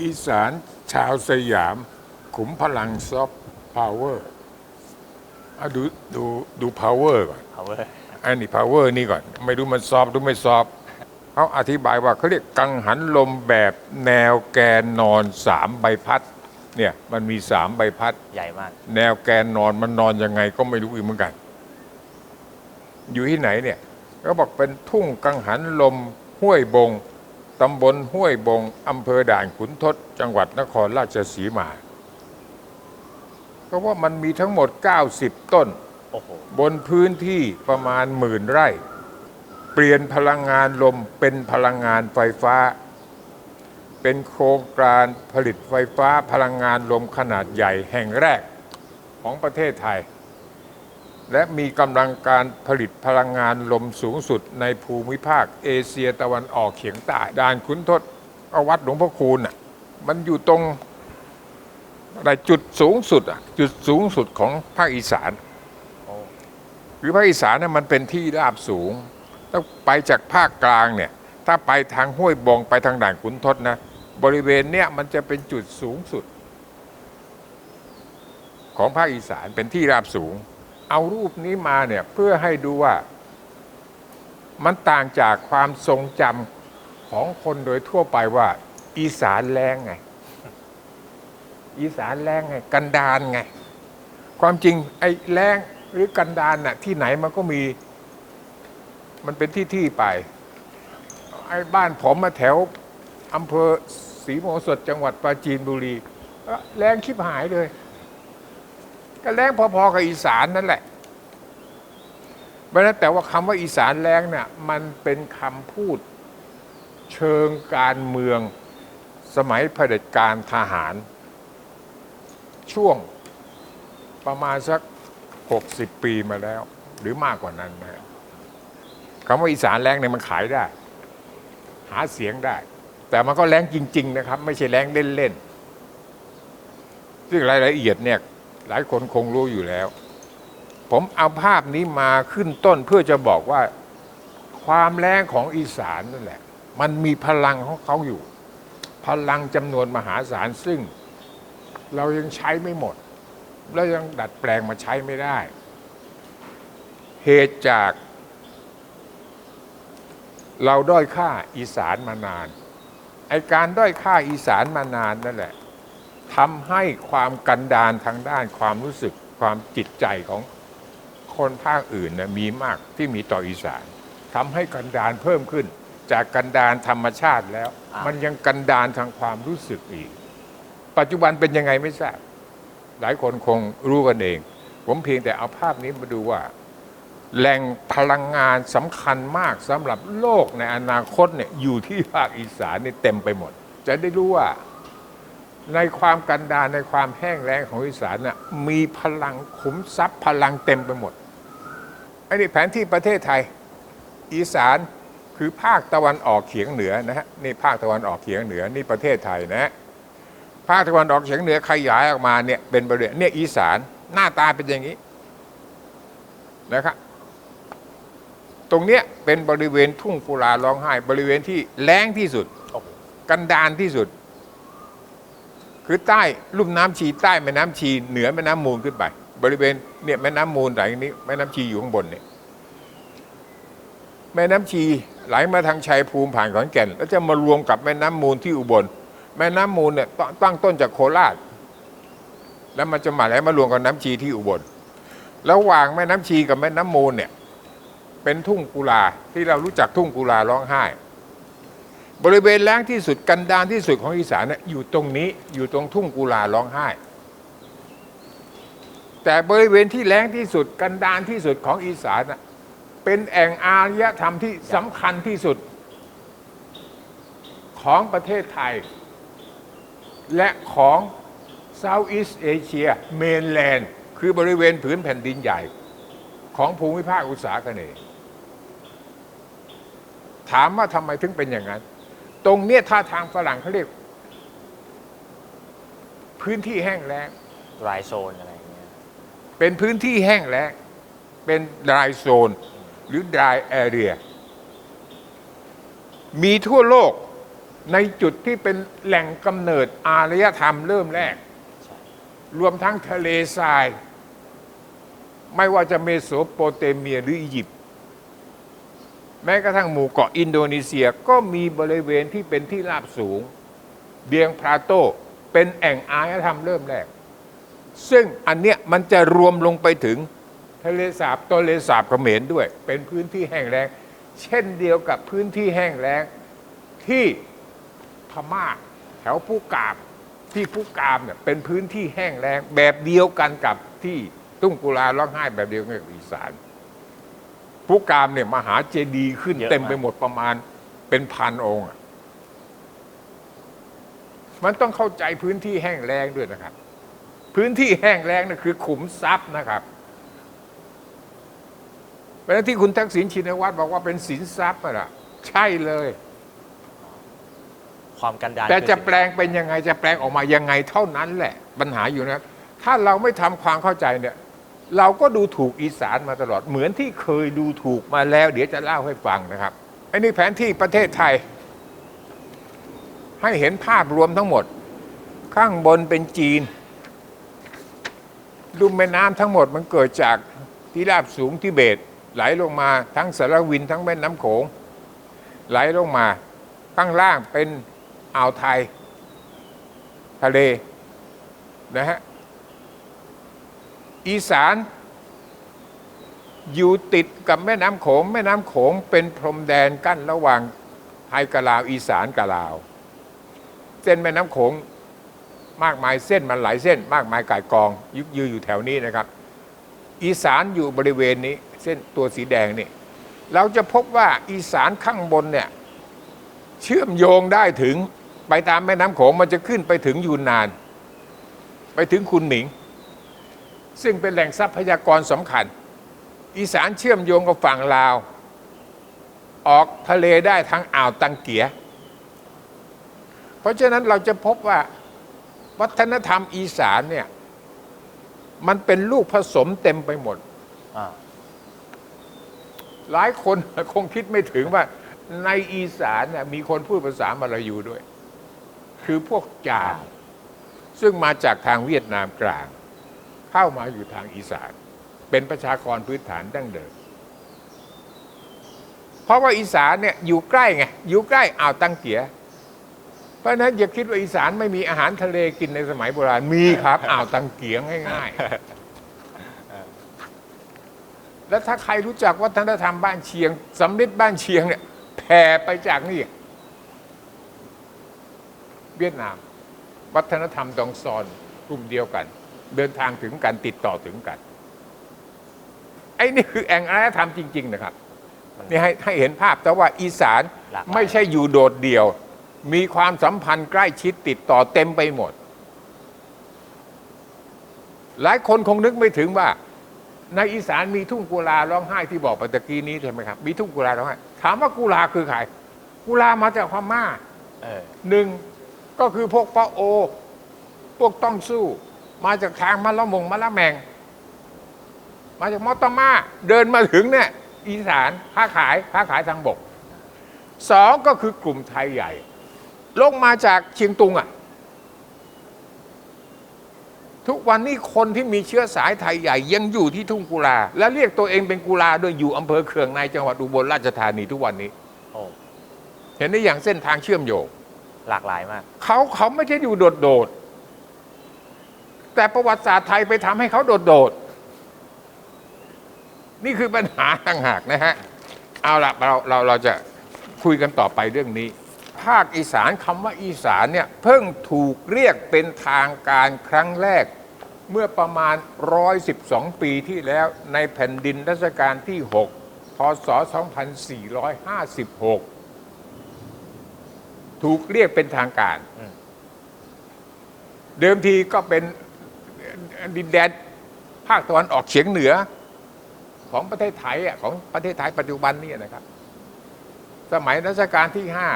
อีสานชาวสยาม ขุมพลังซอฟต์พาวเวอร์ดูดูดูพาวเวอร์ก่อน power อันนี้พาวเวอร์นี่ก่อน ไม่รู้มันซอฟต์หรือไม่ซอฟต์เขาอธิบายว่าเขาเรียกกังหันลมแบบแนวแกนนอนสามใบพัด เนี่ยมันมีสามใบพัด ใหญ่มาก แนวแกนนอนมันนอนยังไงก็ไม่รู้อีกเหมือนกัน อยู่ที่ไหนเนี่ย ก็บอกเป็นทุ่งกังหันลมห้วยบง ตำบลห้วยบงอำเภอด่านขุนทด จังหวัดนครราชสีมาเพราะว่ามันมีทั้งหมด 90 ต้นโอ้โหบนพื้นที่ประมาณหมื่นไร่ เปลี่ยนพลังงานลมเป็นพลังงานไฟฟ้า เป็นโครงการผลิตไฟฟ้าพลังงานลมขนาดใหญ่แห่งแรกของประเทศไทย และมีกำลังการผลิตพลังงานลมสูงสุดในภูมิภาคเอเชียตะวันออกเฉียงใต้ด่านขุนทดอวัดหลวงพ่อคูณน่ะมันอยู่ตรงอะไรจุดสูงสุดอะจุดสูงสุดของภาคอีสานหรือภาคอีสานเนี่ยมันเป็นที่ราบสูงต้องไปจากภาคกลางเนี่ย ถ้าไปทางห้วยบงไปทางด่านขุนทดนะ บริเวณเนี่ยมันจะเป็นจุดสูงสุด ของภาคอีสานเป็นที่ราบสูง เอารูปนี้มาเนี่ยเพื่อให้ดูว่ามันต่างจากความทรงจำของคนโดยทั่วไปว่า อีสานแรงไง อีสานแรงไง กันดานไง ความจริงไอ้แรงหรือกันดานน่ะที่ไหนมันก็มี มันเป็นที่ที่ไป ไอ้บ้านผมมาแถวอำเภอศรีโมสดจังหวัดปราจีนบุรีแรงชิบหายเลย ก็แรงพอๆกับอีสานนั่นแหละเพราะนั้นแต่ว่าคำว่าอีสานแรงเนี่ยมันเป็นคำพูดเชิงการเมืองสมัยเผด็จการทหาร ช่วงประมาณสัก 60 ปีมาแล้ว หรือมากกว่านั้นนะคำว่าอีสานแรงเนี่ยมันขายได้ หาเสียงได้ แต่มันก็แรงจริง ๆ นะครับ ไม่ใช่แรงเล่น ๆ ซึ่งรายละเอียดเนี่ย หลายคนคงรู้อยู่แล้ว ผมเอาภาพนี้มาขึ้นต้นเพื่อจะบอกว่าความแรงของอีสานนั่นแหละ มันมีพลังของเขาอยู่ พลังจำนวนมหาศาลซึ่ง เรายังใช้ไม่หมด แล้วยังดัดแปลงมาใช้ไม่ได้ เหตุจาก เราด้อยค่าอีสานมานานไอการด้อยค่าอีสานมานานนั่นแหละ ทำให้ความกันดานทางด้านความรู้สึกความจิตใจของคนภาคอื่นนะมีมากที่มีต่ออีสานทำให้กันดานเพิ่มขึ้น จากกันดานธรรมชาติแล้ว มันยังกันดานทางความรู้สึกอีก ปัจจุบันเป็นยังไงไม่ทราบ หลายคนคงรู้กันเอง ผมเพียงแต่เอาภาพนี้มาดูว่า แหล่งพลังงานสำคัญมากสำหรับโลกในอนาคตเนี่ยอยู่ที่ภาคอีสานนี่เต็มไปหมด จะได้รู้ว่า ในความกันดารในความแห้งแล้งของอีสานน่ะมีพลังขุมทรัพย์พลังเต็มไปหมดอ้นี่แผนที่ประเทศไทย อีสานคือภาคตะวันออกเฉียงเหนือนะฮะนี่ภาคตะวันออกเฉียงเหนือนี่ประเทศไทยนะฮะภาคตะวันออกเฉียงเหนือขยายออกมาเนี่ยเป็นบริเวณเนี่ยอีสานหน้าตาเป็นอย่างนี้นะครับตรงเนี้ยเป็นบริเวณทุ่งกุลาร้องไห้ บริเวณที่แล้งที่สุด กันดานที่สุด คือใต้ลุ่มน้ำชีใต้แม่น้ำชีเหนือแม่น้ำมูลขึ้นไป บริเวณเนี่ยแม่น้ำมูลไหลนี้แม่น้ำชีอยู่ข้างบนเนี่ยแม่น้ำชีไหลมาทางชัยภูมิผ่านขอนแก่น แล้วจะมารวมกับแม่น้ำมูลที่อุบล แม่น้ำมูลเนี่ยตั้งตั้งต้นจากโคราช แล้วมันจะมาไหลมารวมกับน้ำชีที่อุบลแล้ววางแม่น้ำชีกับแม่น้ำมูลเนี่ยเป็นทุ่งกุลาที่เรารู้จักทุ่งกุลาร้องไห้ บริเวณแล้งที่สุดกันดานที่สุดของอีสานเนี่ยอยู่ตรงนี้อยู่ตรงทุ่งกุลาร้องไห้ แต่บริเวณที่แล้งที่สุดกันดานที่สุดของอีสานน่ะเป็นแอ่งอารยธรรมที่สำคัญที่สุดของประเทศไทย และของ Southeast Asia Mainland คือบริเวณผืนแผ่นดินใหญ่ ของภูมิภาคอุตสาหกรรมถามว่าทำไมถึงเป็นอย่างนั้น ตรงเนี้ยถ้าทางฝรั่งเขาเรียก พื้นที่แห้งแล้งรายโซนอะไรอย่างเงี้ยเป็นพื้นที่แห้งแล้งเป็น dry zone หรือ dry area มีทั่วโลกในจุดที่เป็นแหล่งกำเนิดอารยธรรมเริ่มแรกใช่รวมทั้งทะเลทราย ไม่ว่าจะเมโสโปเตเมียหรืออียิปต์ แม้กระทั่งหมู่เกาะอินโดนีเซียก็มีบริเวณที่เป็นที่ราบสูงเบียงพลาโตเป็นแอ่งอารยธรรมเริ่มแรก ซึ่งอันเนี้ยมันจะรวมลงไปถึงทะเลสาบตัวเลสาบเขมรด้วย เป็นพื้นที่แห้งแล้งเช่นเดียวกับพื้นที่แห้งแล้งที่พม่าแถวผู้กาบที่ผู้กามเนี่ยเป็นพื้นที่แห้งแล้งแบบเดียวกันกับที่ตุ้งกุลาร้องไห้แบบเดียวกันกับอีสาน ผู้กามเนี่ยมหาเจดีย์ขึ้น เยอะมาก เต็มไปหมดประมาณเป็นพันองค์อะมันต้องเข้าใจพื้นที่แห้งแล้งด้วยนะครับ พื้นที่แห้งแล้งนั่นคือ ขุมทรัพย์นะครับเพราะฉะนั้นที่คุณทักษิณชินวัตรบอกว่าเป็นสินทรัพย์อะนะใช่เลย ความกันดารแต่คือจะสิ่งแปลงเป็นยังไงจะแปลงออกมายังไงเท่านั้นแหละ ปัญหาอยู่นะ ถ้าเราไม่ทำความเข้าใจเนี่ย เราก็ดูถูกอีสานมาตลอดเหมือนที่เคยดูถูกมาแล้ว เดี๋ยวจะเล่าให้ฟังนะครับอ้นี่แผนที่ประเทศไทย ให้เห็นภาพรวมทั้งหมด ข้างบนเป็นจีนลุ่มแม่น้ำทั้งหมดมันเกิดจากที่ราบสูงทิเบต ไหลลงมาทั้งสารวินทั้งแม่น้ำโขง ไหลลงมา ข้างล่างเป็นอ่าวไทย ทะเลนะฮะ อีสานอยู่ติดกับแม่น้ำโขง แม่น้ำโขงเป็นพรมแดนกั้นระหว่างไทยกับลาว อีสานกับลาว เส้นแม่น้ำโขงมากมายเส้นมันหลายเส้น มากมายกายกองยึกยืออยู่แถวนี้นะครับ อีสานอยู่บริเวณนี้ เส้นตัวสีแดงนี่ เราจะพบว่าอีสานข้างบนเนี่ยเชื่อมโยงได้ถึงไปตามแม่น้ำโขงมันจะขึ้นไปถึงยูนนาน ไปถึงคุณหมิง ซึ่งเป็นแหล่งทรัพยากรสำคัญ อีสานเชื่อมโยงกับฝั่งลาว ออกทะเลได้ทั้งอ่าวตังเกีย เพราะฉะนั้นเราจะพบว่าวัฒนธรรมอีสานเนี่ยมันเป็นลูกผสมเต็มไปหมดอ่าหลายคนคงคิดไม่ถึงว่า ในอีสานเนี่ยมีคนพูดภาษามลายูด้วย คือพวกจางซึ่งมาจากทางเวียดนามกลาง เข้ามาอยู่ทางอีสาน เป็นประชากรพื้นฐานดั้งเดิม เพราะว่าอีสานเนี่ยอยู่ใกล้ไงอยู่ใกล้อ่าวตังเกียเพราะนั้นอย่าคิดว่าอีสานไม่มีอาหารทะเลกินในสมัยโบราณมีครับอ่าวตังเกียง่ายๆแล้วถ้าใครรู้จักวัฒนธรรมบ้านเชียงสำลิดบ้านเชียงเนี่ยแผ่ไปจากนี่เวียดนาม วัฒนธรรมดองซอนกลุ่มเดียวกัน เดินทางถึงกันติดต่อถึงกัน ไอ้นี่คือแองอารยธรรมจริง ๆ นะครับนี่ให้ให้เห็นภาพแต่ว่าอีสานหลากหลายไม่ใช่อยู่โดดเดี่ยว มีความสัมพันธ์ใกล้ชิดติดต่อเต็มไปหมด หลายคนคงนึกไม่ถึงว่า ในอีสานมีทุ่งกุลาร้องไห้ที่บอกไปตะกี้นี้ใช่ไหมครับ มีทุ่งกุลาร้องไห้ถามว่ากุลาคือใครกุลามาจากพม่าเออหนึ่งก็คือพวกปะโอ พวกต้องสู้ มาจากทางมะละมงมะละแมง มาจากมอตมาเดินมาถึงเนี่ยอีสานค้าขายค้าขายทางบกสองก็คือกลุ่มไทยใหญ่ ลงมาจากเชียงตุงอะ ทุกวันนี้คนที่มีเชื้อสายไทยใหญ่ยังอยู่ที่ทุ่งกุลา และเรียกตัวเองเป็นกุลาด้วยอยู่อำเภอเคืองในจังหวัดอุบลราชธานีทุกวันนี้โอ้เห็นได้อย่างเส้นทางเชื่อมโยงหลากหลายมากเขาเขาไม่ใช่อยู่โดดโดดๆ แต่ประวัติศาสตร์ไทยไปทำให้เขาโดดๆ นี่คือปัญหาต่างหากนะฮะ เอาละเราเราเราจะคุยกันต่อไปเรื่องนี้ ภาคอีสานคำว่าอีสานเนี่ยเพิ่งถูกเรียกเป็นทางการครั้งแรก เมื่อประมาณ 112 ปีที่แล้วในแผ่นดินรัชกาลที่ 6 พศ 2456 ถูกเรียกเป็นทางการเดิมทีก็เป็น ดินแดนภาคตะวันออกเฉียงเหนือ ของประเทศไทยอะของประเทศไทยปัจจุบันนี่นะครับ สมัยรัชกาลที่ห้า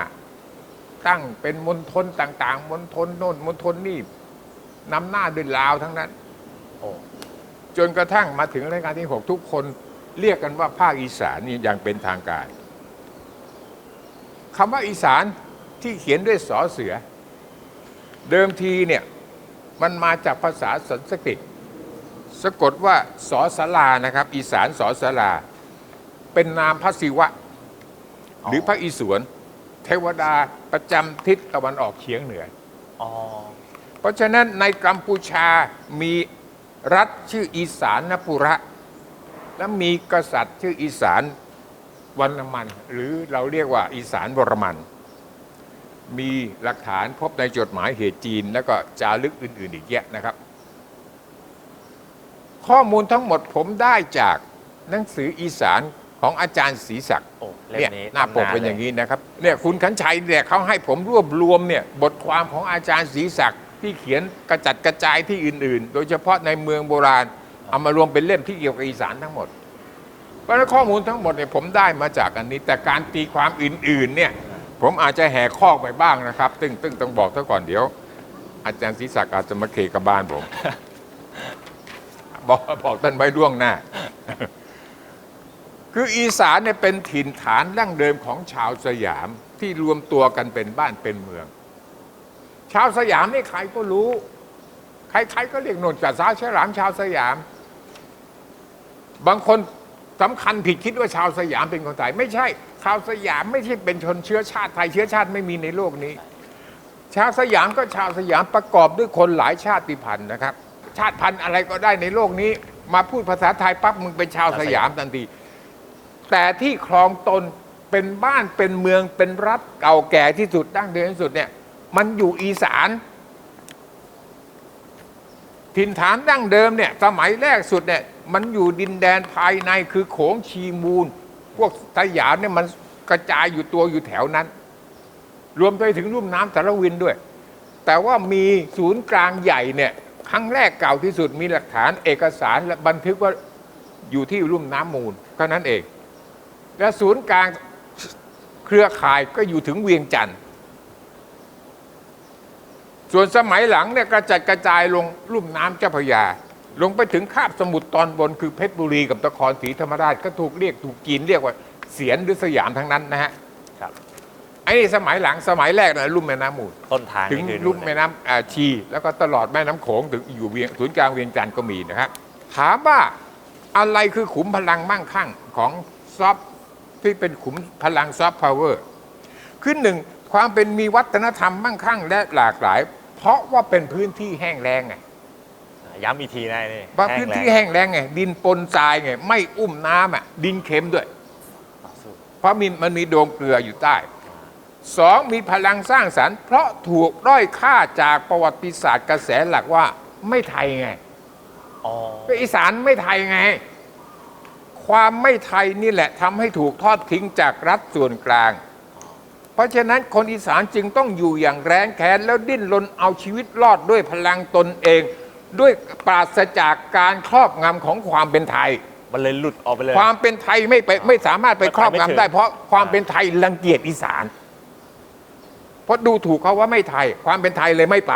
ตั้งเป็นมณฑลต่าง ๆมณฑลโน่นมณฑลนี่นำหน้าด้วยลาวทั้งนั้น โอ้จนกระทั่งมาถึงรัชกาลที่6ทุกคนเรียกกันว่าภาคอีสานนี่อย่างเป็นทางการคำว่าอีสานที่เขียนด้วยสอเสือ เดิมทีเนี่ย มันมาจากภาษาสันสกฤต สะกดว่าสอสลานะครับ อีสานสอสลา เป็นนามพระศิวะ หรือพระอิศวรเทวดาประจำทิศตะวันออกเฉียงเหนืออ๋อเพราะฉะนั้นในกัมพูชามีรัฐชื่ออีสานนปุระ และมีกษัตริย์ชื่ออีสานวันมัน หรือเราเรียกว่าอีสานวรมัน มีหลักฐานพบในจดหมายเหตุจีน แล้วก็จารึกอื่น ๆ อีกแยะนะครับ ข้อมูลทั้งหมดผมได้จากหนังสืออีสานของอาจารย์ศรีศักดิ์โอ้เล่มเนี่ยนี้หน้าปกตำเป็นอย่างนี้นี้นะครับเนี่ยคุณขันชัยเนี่ยเขาให้ผมรวบรวมเนี่ยบทความของอาจารย์ศรีศักดิ์ที่เขียนกระจัดกระจายที่อื่น ๆ โดยเฉพาะในเมืองโบราณเอามารวมเป็นเล่มที่เกี่ยวกับอีสานทั้งหมดเพราะฉะนั้นข้อมูลทั้งหมดเนี่ยผมได้มาจากอันนี้ แต่การตีความอื่นๆเนี่ย ผมอาจจะแหกข้อกไปบ้างนะครับ ตึ้งตึ้งต้องบอกซะก่อนเดี๋ยว อาจารย์ศรีศักดิ์อาจจะมาเคกับบ้านผม บอกบอกท่านไว้ล่วงหน้า คืออีสานเนี่ยเป็นถิ่นฐานดั้งเดิมของชาวสยามที่รวมตัวกันเป็นบ้านเป็นเมือง ชาวสยามนี่ใครก็รู้ ใครๆก็เรียกนนจัดสาวฉลามชาวสยาม บางคนสำคัญผิดคิดว่าชาวสยามเป็นคนไทย ไม่ใช่ ชาวสยามไม่ใช่เป็นชนเชื้อชาติไทยเชื้อชาติไม่มีในโลกนี้ ชาวสยามก็ชาวสยามประกอบด้วยคนหลายชาติพันธุ์นะครับ ชาติพันธุ์อะไรก็ได้ในโลกนี้ มาพูดภาษาไทยปั๊บมึงเป็นชาวสยามทันทีแต่ที่คลองตนเป็นบ้านเป็นเมืองเป็นรัฐเก่าแก่ที่สุดดั้งเดิมที่สุดเนี่ย มันอยู่อีสานถิ่นฐานดั้งเดิมเนี่ยสมัยแรกสุดเนี่ยมันอยู่ดินแดนภายในคือโขงชีมูล พวกสยามเนี่ยมันกระจายอยู่ตัวอยู่แถวนั้น รวมไปถึงลุ่มน้ำสารวินด้วย แต่ว่ามีศูนย์กลางใหญ่เนี่ยครั้งแรกเก่าที่สุดมีหลักฐานเอกสารและบันทึกว่าอยู่ที่ลุ่มน้ำมูลเท่านั้นเอง และศูนย์กลางเครือข่ายก็อยู่ถึงเวียงจันทร์ส่วนสมัยหลังเนี่ยกระจัดกระจายลงลุ่มน้ำเจ้าพระยา ลงไปถึงคาบสมุทรตอนบนคือเพชรบุรีกับนครศรีธรรมราชก็ถูกเรียกถูกจีนเรียกว่าเสียนหรือสยามทั้งนั้นนะฮะครับไอ้นี่สมัยหลังสมัยแรกนะลุ่มแม่น้ำมูลต้นทางถึงนี่คือลุ่มนู่นแม่เลยน้ำอ่าชี แล้วก็ตลอดแม่น้ำโขงถึงอยู่เวียงศูนย์กลางเวียงจันทร์ก็มีนะครับถามว่าอะไรคือขุมพลังมั่งคั่งของซอฟที่เป็นขุมพลังซอฟต์พาวเวอร์คือหนึ่งความเป็นมีวัฒนธรรมมั่งคั่งและหลากหลาย เพราะว่าเป็นพื้นที่แห้งแล้งไง ย้ำอีกทีนะนี่ว่าพื้นที่แห้งแห้งแล้งไงดินปนทรายไงไม่อุ้มน้ำอะดินเค็มด้วยแล้งสู้เพราะมีมันมีโดมเกลืออยู่ใต้สองมีพลังสร้างสรรค์เพราะถูกด้อยค่าจากประวัติศาสตร์กระแสหลักว่าไม่ไทยไงอ๋อก็อีสานไม่ไทยไง ความไม่ไทยนี่แหละทำให้ถูกทอดทิ้งจากรัฐส่วนกลาง เพราะฉะนั้นคนอีสานจึงต้องอยู่อย่างแรงแค้นแล้วดิ้นรนเอาชีวิตรอดด้วยพลังตนเอง ด้วยปราศจากการครอบงำของความเป็นไทย มันเลยหลุดออกไปเลย ความเป็นไทยไม่ไปไม่สามารถไปครอบไม่ถึงำงได้ เพราะความเป็นไทยรังเกียจอีสาน เพราะดูถูกเขาว่าไม่ไทย ความเป็นไทยเลยไม่ไป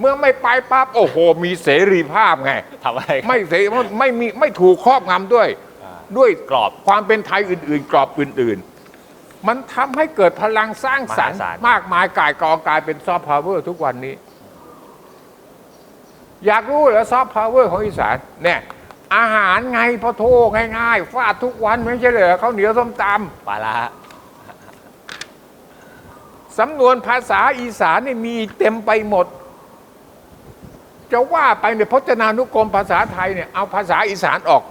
เมื่อไม่ไปปั๊บโอ้โห มีเสรีภาพไงทำอะไรไม่เสรีไม่มีไม่ถูกครอบงำด้วยอ่าด้วยกรอบความเป็นไทยอื่น ๆ กรอบอื่น ๆ มันทำให้เกิดพลังสร้างสรรค์มหาศาลมากมายกายกองกลายเป็นซอฟต์พาวเวอร์ทุกวันนี้ อยากรู้เหรอซอฟต์พาวเวอร์ของอีสานเนี่ยอาหารไงพอโทง่ายๆฟาดทุกวันไม่ใช่เหรอข้าวเหนียวส้มตปลาละำสำนวนภาษาอีสานนี่มีเต็มไปหมด จะว่าไปเนี่ยพจนานุกรมภาษาไทยเนี่ยเอาภาษาอีสานออก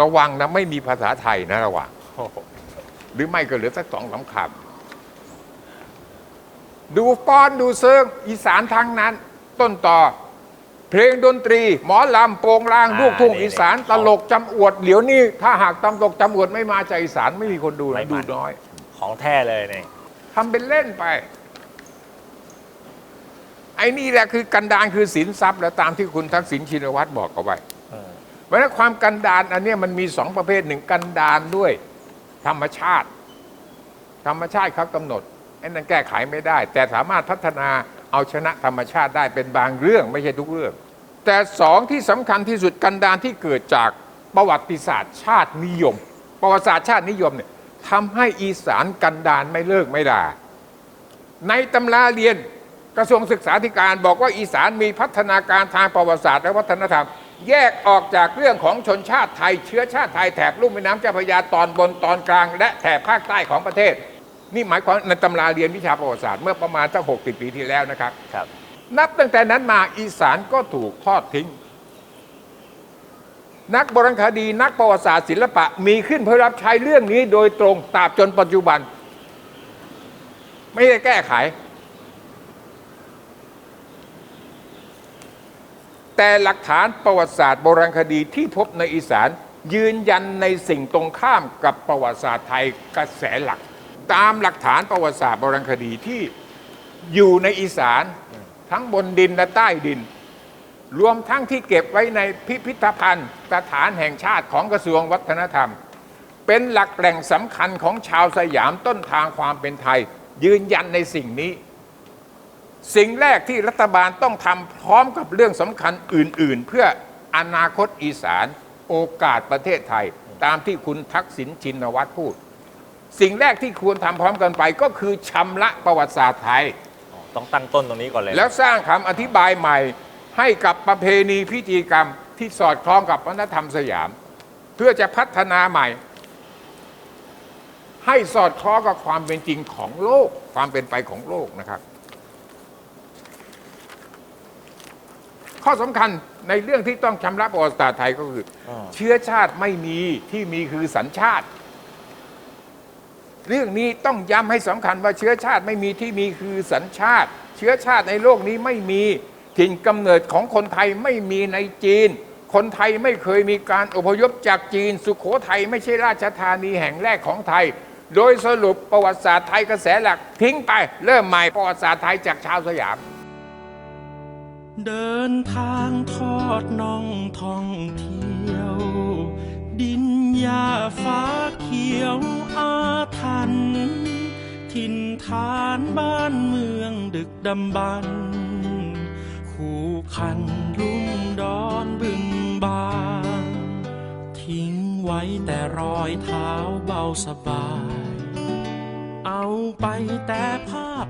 ระวังนะไม่มีภาษาไทยนะระวังโอ้โหหรือไม่ก็เหลือสักสองสามคำดูฟ้อนดูเซิงอีสานทางนั้น ต้นต่อ เพลงดนตรี หมอลำโปงลางลูกทุ่งอีสานตลกจำอวดเหลียวนี้ถ้าหากตำตกจำอวดไม่มาจากอีสานไม่มีคนดูนะดูน้อยของแท้เลยนี่ทำเป็นเล่นไป ไอ้นี่แหละคือกันดานคือสินทรัพย์ แล้วตามที่คุณทักษิณชินวัตรบอกเอาไว้เออเพราะฉะนั้นความกันดานอันเนี้ยมันมีสองประเภทหนึ่งกันดานด้วย ธรรมชาติ ธรรมชาติเขากำหนดไอ้นั้นแก้ไขไม่ได้ แต่สามารถพัฒนา เอาชนะธรรมชาติได้เป็นบางเรื่องไม่ใช่ทุกเรื่อง แต่สองที่สำคัญที่สุดกันดานที่เกิดจากประวัติศาสตร์ชาตินิยม ประวัติศาสตร์ชาตินิยมเนี่ยทำให้อีสานกันดานไม่เลิกไม่ด่าในตำราเรียนกระทรวงศึกษาธิการบอกว่าอีสานมีพัฒนาการทางประวัติศาสตร์และวัฒนธรรม แยกออกจากเรื่องของชนชาติไทย เชื้อชาติไทยแถบลุ่มแม่น้ำเจ้าพระยาตอนบนตอนกลาง และแถบภาคใต้ของประเทศ นี่หมายความในตำราเรียนวิชาประวัติศาสตร์เมื่อประมาณสักหกปีที่แล้วนะครับ ครับ นับตั้งแต่นั้นมาอีสานก็ถูกทอดทิ้ง นักโบราณคดีนักประวัติศาสตร์ศิลปะมีขึ้นเพื่อรับใช้เรื่องนี้โดยตรงตราบจนปัจจุบัน ไม่ได้แก้ไข แต่หลักฐานประวัติศาสตร์โบราณคดีที่พบในอีสานยืนยันในสิ่งตรงข้ามกับประวัติศาสตร์ไทยกระแสหลัก ตามหลักฐานประวัติศาสตร์โบราณคดีที่อยู่ในอีสานทั้งบนดินและใต้ดิน รวมทั้งที่เก็บไว้ในพิพิธภัณฑ์สถานแห่งชาติของกระทรวงวัฒนธรรม เป็นหลักแหล่งสำคัญของชาวสยามต้นทางความเป็นไทย ยืนยันในสิ่งนี้ สิ่งแรกที่รัฐบาลต้องทำพร้อมกับเรื่องสำคัญอื่น ๆ เพื่ออนาคตอีสาน โอกาสประเทศไทย ตามที่คุณทักษิณชินวัตรพูด สิ่งแรกที่ควรทำพร้อมกันไปก็คือชำระประวัติศาสตร์ไทยอ๋อต้องตั้งต้นตรงนี้ก่อนเลยแล้วสร้างคำอธิบายใหม่ให้กับประเพณีพิธีกรรมที่สอดคล้องกับวัฒนธรรมสยาม เพื่อจะพัฒนาใหม่ ให้สอดคล้องกับความเป็นจริงของโลก ความเป็นไปของโลกนะครับ ข้อสำคัญในเรื่องที่ต้องชำระประวัติศาสตร์ไทยก็คืออ๋อเชื้อชาติไม่มีที่มีคือสัญชาติ เรื่องนี้ต้องย้ำให้สำคัญว่าเชื้อชาติไม่มีที่มีคือสัญชาติ เชื้อชาติในโลกนี้ไม่มีถิ่นกำเนิดของคนไทยไม่มีในจีน คนไทยไม่เคยมีการอพยพจากจีน สุขโขทัยไม่ใช่ราชธานีแห่งแรกของไทย โดยสรุปประวัติศาสตร์ไทยกระแสหลักทิ้งไป เริ่มใหม่ประวัติศาสตร์ไทยจากชาวสยาม เดินทางทอดน่องท่องเที่ยว หญ้าฟ้าเขียวอาทันถิ่นฐานบ้านเมืองดึกดำบรรคู่คันลุ่มดอนบึงบานทิ้งไว้แต่รอยเท้าเบาสบาย เอาไปแต่ภาพ